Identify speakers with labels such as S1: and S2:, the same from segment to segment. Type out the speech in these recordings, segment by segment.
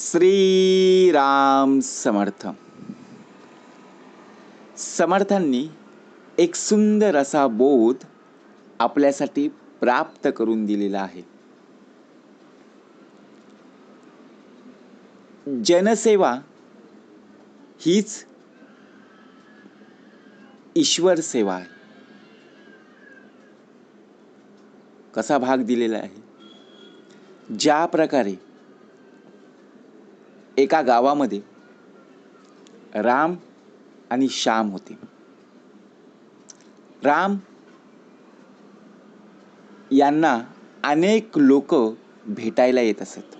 S1: श्रीराम समर्थ. समर्थांनी एक सुंदर असा बोध आपल्यासाठी प्राप्त करून दिलेला आहे. जनसेवा हीच ईश्वर सेवा आहे. कसा भाग दिलेला आहे? ज्या प्रकारे एका गावामध्ये राम आणि श्याम होते. राम यांना अनेक लोक भेटायला येत असत.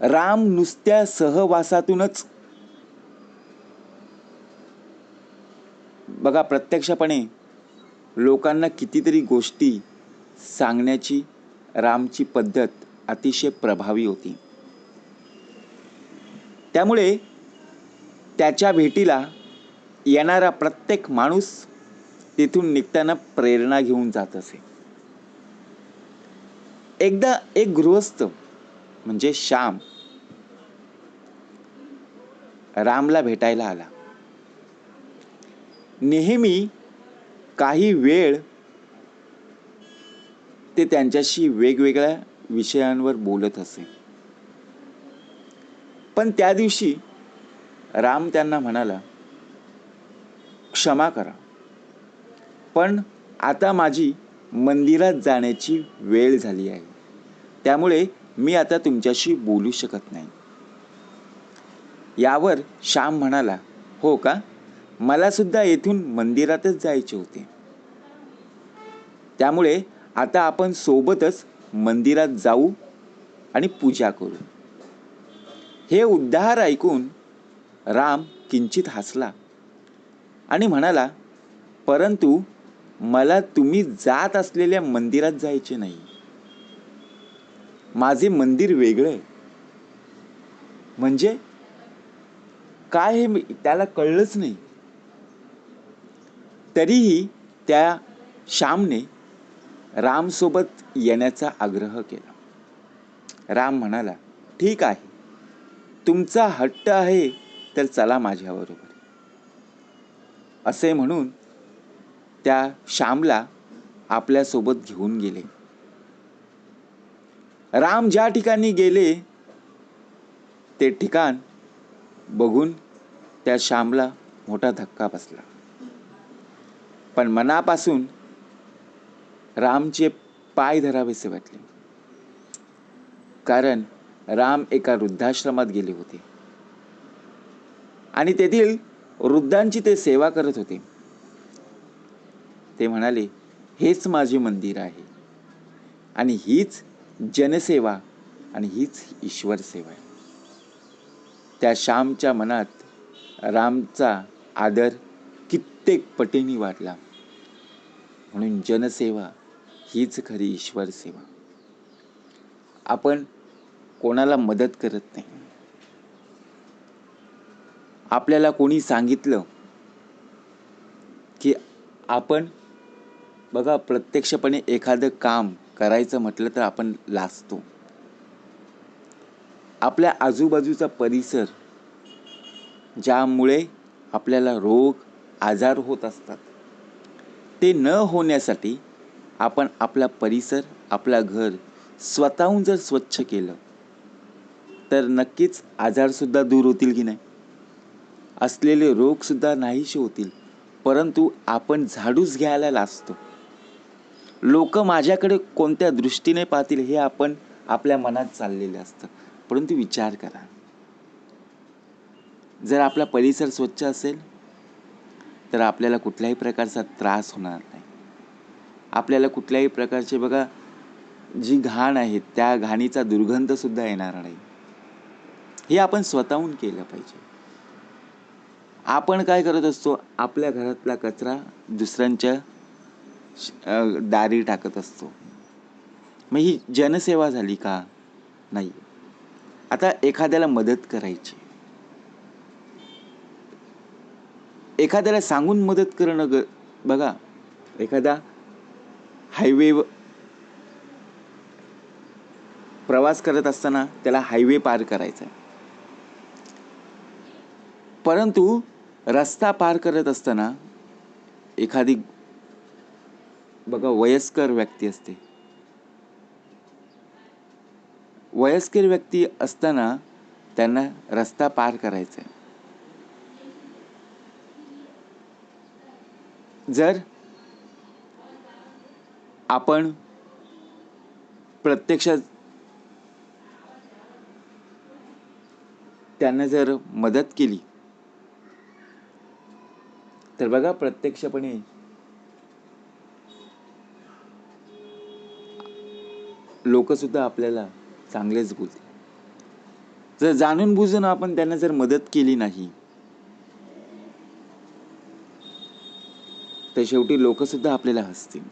S1: राम नुसत्या सहवासातूनच बघा प्रत्यक्षपणे लोकांना कितीतरी गोष्टी सांगण्याची रामची पद्धत अतिशय प्रभावी होती. त्यामुळे त्याच्या भेटीला येणारा प्रत्येक माणूस तिथून निघताना प्रेरणा घेऊन जात असे. एकदा एक गृहस्थ म्हणजे श्याम रामला भेटायला आला. नेहमी काही वेळ ते त्यांच्याशी वेगवेगळ्या विषयांवर बोलत असे. पण त्या दिवशी राम त्यांना म्हणाला क्षमा करा. पण आता माझी मंदिरात जाण्याची वेळ झाली आहे. त्यामुळे मी आता तुमच्याशी बोलू शकत नाही. यावर श्याम म्हणाला हो का? मला सुद्धा येथून मंदिरातच जायचे होते. त्यामुळे आता आपण सोबतच मंदिरात जाऊ आणि पूजा करू. हे उद्धार ऐकून राम किंचित हसला आणि म्हणाला परंतु मला तुम्ही जात असलेल्या मंदिरात जायचे नाही. माझे मंदिर वेगळं. आहे म्हणजे? काय हे मी- त्याला कळलंच नाही. तरीही त्या श्यामने रामसोबत येण्याचा आग्रह केला. राम म्हणाला ठीक आहे. तुमचा हट्ट आहे तर चला माझ्याबरोबर असे म्हणून त्या श्यामला आपल्यासोबत घेऊन गेले. राम ज्या ठिकाणी गेले ते ठिकाण बघून त्या श्यामला मोठा धक्का बसला. पण मनापासून रामचे पाय धरावेसे वाटले. कारण राम एका वृद्धाश्रमात गेले होते. आणि तेथील वृद्धांची ते सेवा करत होते. ते म्हणाले हेच माझे मंदिर आहे. आणि हीच जनसेवा आणि हीच ईश्वर सेवा आहे. त्या श्यामच्या मनात रामचा आदर कित्येक पटीने वाढला. म्हणून जनसेवा हीच खरी ईश्वर सेवा. आपण कोणाला मदत करत नाही. आपल्याला कोणी सांगितलं की आपण बघा प्रत्यक्षपणे एखादं काम करायचं म्हटलं तर आपण लाजतो. आपल्या आजूबाजूचा परिसर ज्यामुळे आपल्याला रोग आजार होत असतात ते न होण्यासाठी आपण आपला परिसर आपला घर स्वतःहून जर स्वच्छ केलं तर नक्कीच आजारसुद्धा दूर होतील की नाही? असलेले रोगसुद्धा नाहीसे होतील परंतु आपण झाडूच घ्यायला लाजतो. लोक माझ्याकडे कोणत्या दृष्टीने पाहतील हे आपण आपल्या मनात चाललेलं असतं. परंतु विचार करा. जर आपला परिसर स्वच्छ असेल तर आपल्याला कुठल्याही प्रकारचा त्रास होणार नाही. आपल्याला कुठल्याही प्रकारचे बघा जी घाण आहे त्या घाणीचा दुर्गंधसुद्धा येणार नाही. हे आपण स्वतःहून केलं पाहिजे. आपण काय करत असतो आपल्या घरातला कचरा दुसऱ्यांच्या दारी टाकत असतो. मग ही जनसेवा झाली का? नाही. आता एखाद्याला मदत करायची. एखाद्याला सांगून मदत करणं ग बघा एखादा हायवे प्रवास करत असताना त्याला हायवे पार करायचा आहे परंतु रस्ता पार करत असताना एखादी बघा वयस्कर व्यक्ती असते. वयस्कर व्यक्ती असताना त्यांना रस्ता पार करायचा आहे जर आपण प्रत्यक्षात त्यांना जर मदत केली तर बघा प्रत्यक्षपणे. लोक सुद्धा आपल्याला चांगलेच बोलतील. जर जाणून बुजून आपण त्यांना जर मदत केली नाही तर शेवटी लोक सुद्धा आपल्याला हसतील.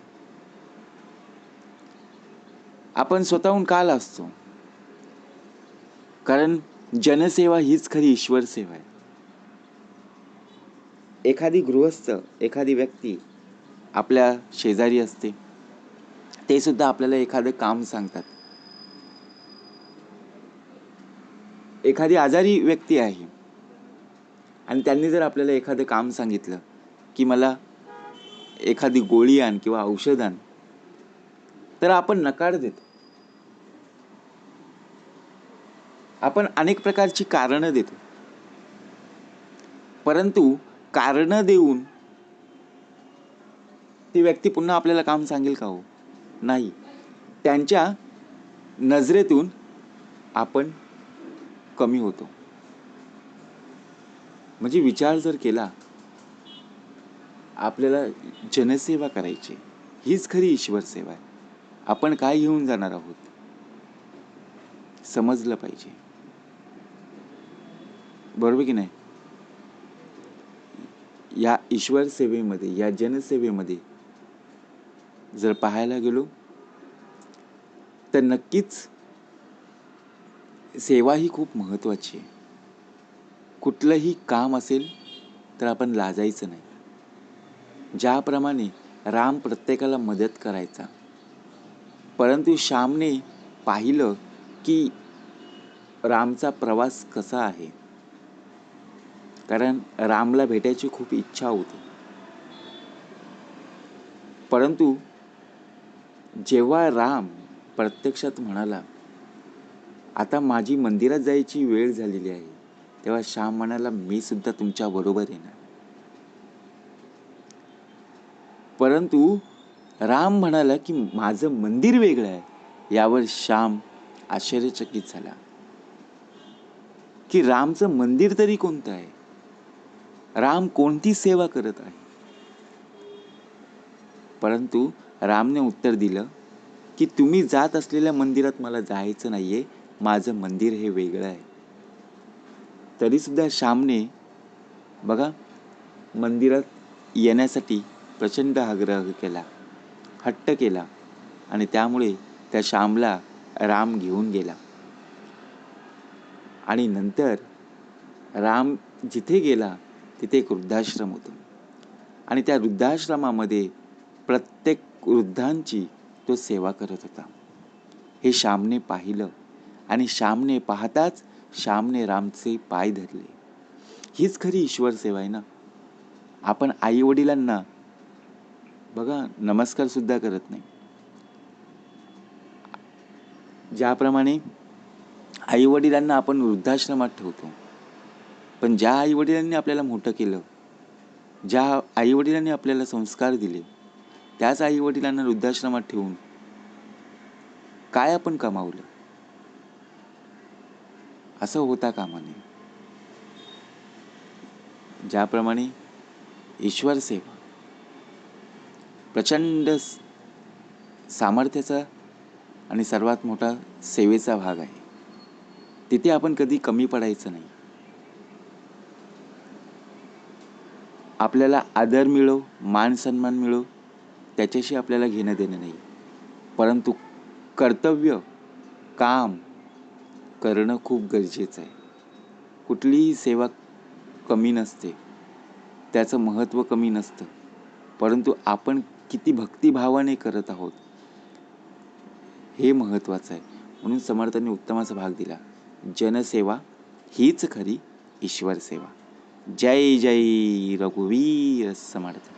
S1: आपण स्वतःहून काल असतो कारण जनसेवा हीच खरी ईश्वर सेवा आहे. एखादी गृहस्थ एखादी व्यक्ती आपल्या शेजारी असते ते सुद्धा आपल्याला एखादं काम सांगतात. एखादी आजारी व्यक्ती आहे आणि त्यांनी जर आपल्याला एखादं काम सांगितलं की मला एखादी गोळी आण किंवा औषध आण तर आपण नकार देतो. आपण अनेक प्रकारची कारणं देतो. परंतु कारणं देऊन ती व्यक्ती पुन्हा आपल्याला काम सांगेल का हो? नाही. त्यांच्या नजरेतून आपण कमी होतो. म्हणजे विचार जर केला आपल्याला जनसेवा करायची हीच खरी ईश्वर सेवा आहे. आपण काय घेऊन जाणार आहोत? समजलं पाहिजे. बरोबर की नाही? या ईश्वर सेवेमध्ये या जनसेवेमध्ये जर पाहायला गेलो तर नक्कीच सेवा ही खूप महत्त्वाची आहे. कुठलंही काम असेल तर आपण लाजायचं नाही. ज्याप्रमाणे राम प्रत्येकाला मदत करायचा परंतु श्यामने पाहिलं की रामचा प्रवास कसा आहे कारण रामला भेटायची खूप इच्छा होती. परंतु जेव्हा राम प्रत्यक्षात म्हणाला आता माझी मंदिरात जायची वेळ झालेली आहे तेव्हा श्याम म्हणाला मी सुद्धा तुमच्या बरोबर येणार. परंतु राम म्हणाला की माझं मंदिर वेगळं आहे. यावर श्याम आश्चर्यचकित झाला. की रामचं मंदिर तरी कोणतं आहे? राम कोणती सेवा करत आहे? परंतु रामने उत्तर दिलं की तुम्ही जात असलेल्या मंदिरात मला जायचं नाहीये माझं मंदिर हे वेगळं आहे. तरी सुद्धा श्यामने बघा मंदिरात येण्यासाठी प्रचंड आग्रह केला हट्ट केला आणि त्यामुळे त्या श्यामला राम घेऊन गेला. आणि नंतर राम जिथे गेला तिथे एक वृद्धाश्रम होतं. आणि त्या वृद्धाश्रमामध्ये प्रत्येक वृद्धांची तो सेवा करत होता. हे श्यामने पाहिलं आणि श्यामने पाहताच श्यामने रामचे पाय धरले. हीच खरी ईश्वर सेवा आहे ना? आपण आई वडिलांना बघा नमस्कार सुद्धा करत नाही. ज्याप्रमाणे आई वडिलांना आपण वृद्धाश्रमात ठेवतो पण ज्या आईवडिलांनी आपल्याला मोठं केलं ज्या आईवडिलांनी आपल्याला संस्कार दिले त्याच आईवडिलांना वृद्धाश्रमात ठेवून काय आपण कमावलं? असं होता कामा नये ज्याप्रमाणे ईश्वर सेवा प्रचंड सामर्थ्याचा आणि सर्वात मोठा सेवेचा भाग आहे. तिथे आपण कधी कमी पडायचं नाही. आपल्याला आदर मिळो मान सन्मान मिळो त्याच्याशी आपल्याला घेणं देणं नाही. परंतु कर्तव्य काम करणं खूप गरजेचं आहे. कुठलीही सेवा कमी नसते. त्याचं महत्त्व कमी नसतं. परंतु आपण किती भक्तिभावाने करत आहोत हे महत्त्वाचं आहे. म्हणून समर्थांनी उत्तमाचा भाग दिला. जनसेवा हीच खरी ईश्वर सेवा. जय जय रघुवीर समर्थ।